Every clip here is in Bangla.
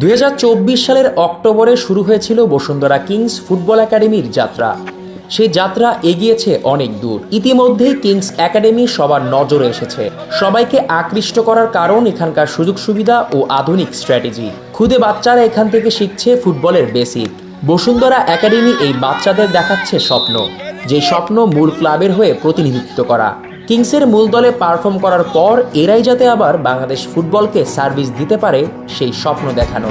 দুই হাজার চব্বিশ সালের অক্টোবরে শুরু হয়েছিল বসুন্ধরা কিংস ফুটবল একাডেমির যাত্রা। সেই যাত্রা এগিয়েছে অনেক দূর। ইতিমধ্যেই কিংস একাডেমি সবার নজরে এসেছে। সবাইকে আকৃষ্ট করার কারণ এখানকার সুযোগ সুবিধা ও আধুনিক স্ট্র্যাটেজি। খুদে বাচ্চারা এখান থেকে শিখছে ফুটবলের বেসিক বসুন্ধরা একাডেমি এই বাচ্চাদের দেখাচ্ছে স্বপ্ন। যে স্বপ্ন মূল ক্লাবের হয়ে প্রতিনিধিত্ব করা। কিংসের মূল দলে পারফর্ম করার পর এরাই যাতে আবার বাংলাদেশ ফুটবলকে সার্ভিস দিতে পারে সেই স্বপ্ন দেখানো।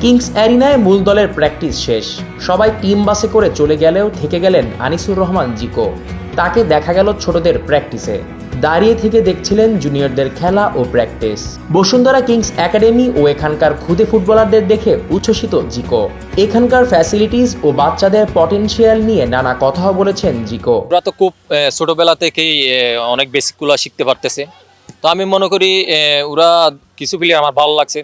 কিংস অ্যারিনায় মূল দলের প্র্যাকটিস শেষ। সবাই টিম বাসে করে চলে গেলেও থেকে গেলেন আনিসুর রহমান জিকো। তাকে দেখা গেল ছোটদের প্র্যাকটিসে। দাঁড়িয়ে থেকে দেখছিলেন জুনিয়রদের খেলা ও প্র্যাকটিস। বসুন্ধরা কিংস একাডেমি ও এখানকার খুদে ফুটবলারদের দেখে উচ্ছ্বসিত জিকো। এখানকার ফ্যাসিলিটিস ও বাচ্চাদের পটেনশিয়াল নিয়ে নানা কথাও বলেছেন জিকো। ওরা তো খুব ছোটবেলা থেকেই অনেক বেসিকগুলো শিখতে পারতেছে। তো আমি মনে করি ওরা কিছু প্লেয়ার আমার ভালো লাগছে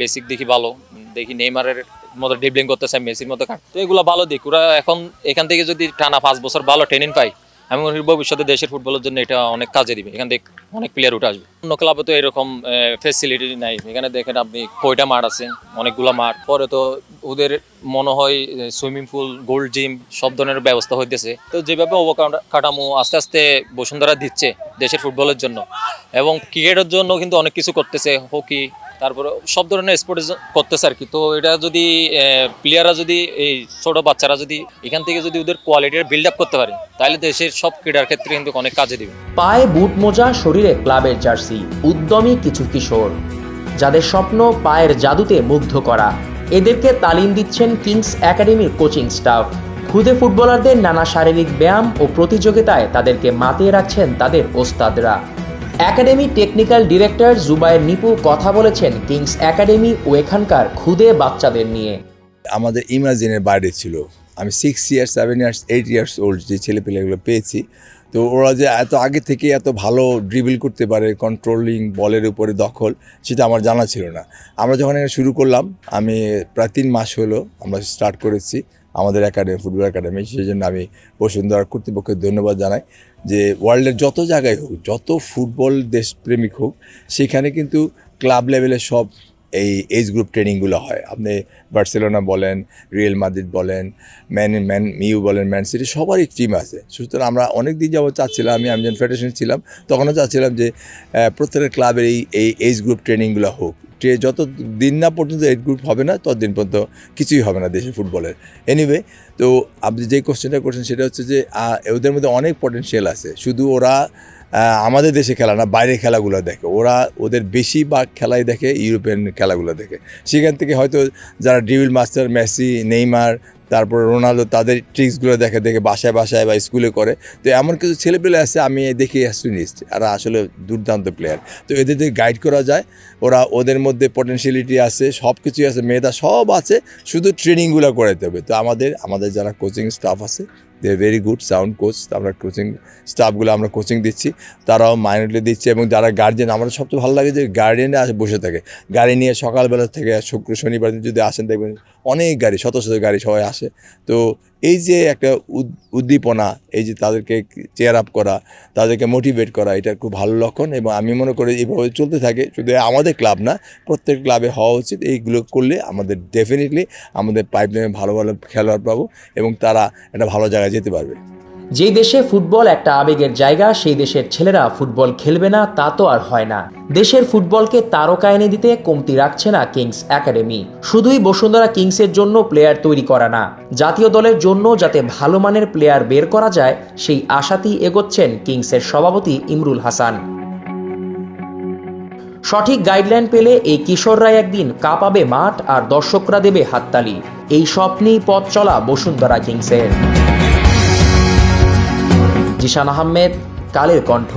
বেসিক দেখি ভালো। দেখি নেইমারের মতো ড্রিবলিং করতেছে, মেসির মতো তো এগুলো ভালো দিক। ওরা এখন, এখান থেকে যদি টানা পাঁচ বছর ভালো ট্রেনিং পাই আমি মনে করি ভবিষ্যতে দেশের ফুটবলের জন্য এটা অনেক কাজে দিবে। এখান থেকে অনেক প্লেয়ার উঠে আসবে। অন্য ক্লাবে তো এরকম ফেসিলিটি নাই। এখানে দেখেন আপনি কয়টা মাঠ আছে, অনেকগুলো মাঠ। পরে তো ওদের মনে হয় সুইমিং পুল গোল্ড জিম সব ধরনের ব্যবস্থা হইতেছে। তো যেভাবে অবকাঠামো আস্তে আস্তে বসুন্ধরা দিচ্ছে দেশের ফুটবলের জন্য, এবং ক্রিকেটের জন্য কিন্তু অনেক কিছু করতেছে, হকি তারপরে সব ধরনের স্পোর্টস করতেছে আর কি। তো এটা যদি প্লেয়াররা যদি, এই ছোট বাচ্চারা যদি এখান থেকে যদি ওদের কোয়ালিটির বিল্ড আপ করতে পারে, তাহলে দেশের সব ক্রীড়ার ক্ষেত্রে কিন্তু অনেক কাজে দিবে। পায়ে বুট মোজা, শরীরে ক্লাবের জার্সি, উদ্যমী কিছু কিশোর, যাদের স্বপ্ন পায়ের জাদুতে মুগ্ধ করা। এদেরকে তালিম দিচ্ছেন কিংস একাডেমির কোচিং স্টাফ খুদে ফুটবলারদের নানা শারীরিক ব্যায়াম ও প্রতিযোগিতায় তাদেরকে মাতিয়ে রাখছেন তাদের ওস্তাদরা। Academy technical director Zubayer Nipu কথা বলেছেন কিংস একাডেমি ও এখানকার খুদে বাচ্চাদের নিয়ে। আমাদের ইমাজিনের বাইরে ছিল। আমি six years seven years eight years old যে ছেলেপেলেগুলো পেয়েছি। তো ওরা যে এত আগে থেকে এত ভালো ড্রিবিল করতে পারে কন্ট্রোলিং বলের উপরে দখল, সেটা আমার জানা ছিল না। আমরা যখন এটা শুরু করলাম, আমি প্রায় তিন মাস হলো আমরা স্টার্ট করেছি। আমাদের একাডেমি ফুটবল একাডেমি সেই জন্য আমি বসুন্ধরা কর্তৃপক্ষকে ধন্যবাদ জানাই যে ওয়ার্ল্ডের যত জায়গায় হোক, যত ফুটবল দেশপ্রেমিক হোক, সেখানে কিন্তু ক্লাব লেভেলে সব এই এজ গ্রুপ ট্রেনিংগুলো হয়। আপনি বার্সেলোনা বলেন, রিয়েল মাদ্রিদ বলেন, ম্যান ম্যান, মিউ বলেন, ম্যান সিটি, সবারই টিম আছে। সুতরাং আমরা অনেক দিন যাবত চাচ্ছিলাম, আমি আমি যখন ফেডারেশন ছিলাম, তখনও চাচ্ছিলাম যে প্রত্যেকটা ক্লাবের এই এই এজ গ্রুপ ট্রেনিংগুলো হোক। যত দিন না পর্যন্ত এজ গ্রুপ হবে না ততদিন পর্যন্ত কিছুই হবে না দেশের ফুটবলের এনিওয়ে তো আপনি যে কোশ্চেনটা করছেন, সেটা হচ্ছে যে ওদের মধ্যে অনেক পটেনশিয়াল আছে। শুধু ওরা আমাদের দেশে খেলা না, বাইরের খেলাগুলো দেখে। ওরা ওদের বেশি বা খেলাই দেখে, ইউরোপিয়ান খেলাগুলো দেখে। সেখান থেকে হয়তো যারা ড্রিবিল মাস্টার, মেসি, নেইমার, তারপর রোনালদো, তাদের ট্রিক্সগুলো দেখে দেখে বাসায় বাসায় বা স্কুলে করে। তো এমন কিছু ছেলেপেলে আছে, আমি দেখি অ্যাস্ট্রিনিস্ট আর আসলে দুর্দান্ত প্লেয়ার তো এদের যদি গাইড করা যায়। ওরা ওদের মধ্যে পটেনশিয়ালিটি আছে সব কিছুই আছে, মেধা সব আছে, শুধু ট্রেনিংগুলো করাতে হবে। তো আমাদের আমাদের যারা কোচিং স্টাফ আছে they very good sound coach আমরা কোচিং স্টাফগুলো আমরা কোচিং দিচ্ছি। তারাও মাইনরলি দিচ্ছে এবং যারা গার্জেন আমার সবচেয়ে ভালো লাগে যে আসে বসে থাকে। গাড়ি নিয়ে সকালবেলা থেকে শুক্র, শনিবার যদি আসেন দেখবেন অনেক গাড়ি, শত শত গাড়ি সবাই আসে। তো এই যে একটা উদ- উদ্দীপনা, এই যে তাদেরকে চেয়ার আপ করা, তাদেরকে মোটিভেট করা, এটা খুব ভালো লক্ষণ এবং আমি মনে করি এইভাবে চলতে থাকে। শুধু আমাদের ক্লাব না, প্রত্যেক ক্লাবে হওয়া উচিত এইগুলো করলে আমাদের ডেফিনেটলি আমাদের পাইপলাইনে ভালো ভালো খেলোয়াড় পাবো এবং তারা একটা ভালো জায়গায় যেতে পারবে। যেই দেশে ফুটবল একটা আবেগের জায়গা, সেই দেশের ছেলেরা ফুটবল খেলবে না, তা তো আর হয় না। দেশের ফুটবলকে তারকা এনে দিতে কমতি রাখছে না কিংস একাডেমি। শুধুই বসুন্ধরা কিংসের জন্য প্লেয়ার তৈরি করা না, জাতীয় দলের জন্য যাতে ভালো মানের প্লেয়ার বের করা যায়, সেই আশাতেই এগোচ্ছেন কিংসের সভাপতি ইমরুল হাসান। সঠিক গাইডলাইন পেলে এই কিশোররাই একদিন কাঁপাবে মাঠ আর দর্শকরা দেবে হাততালি। এই স্বপ্নেই পথ চলা বসুন্ধরা কিংসের। জিশান আহমেদ কালের কণ্ঠ।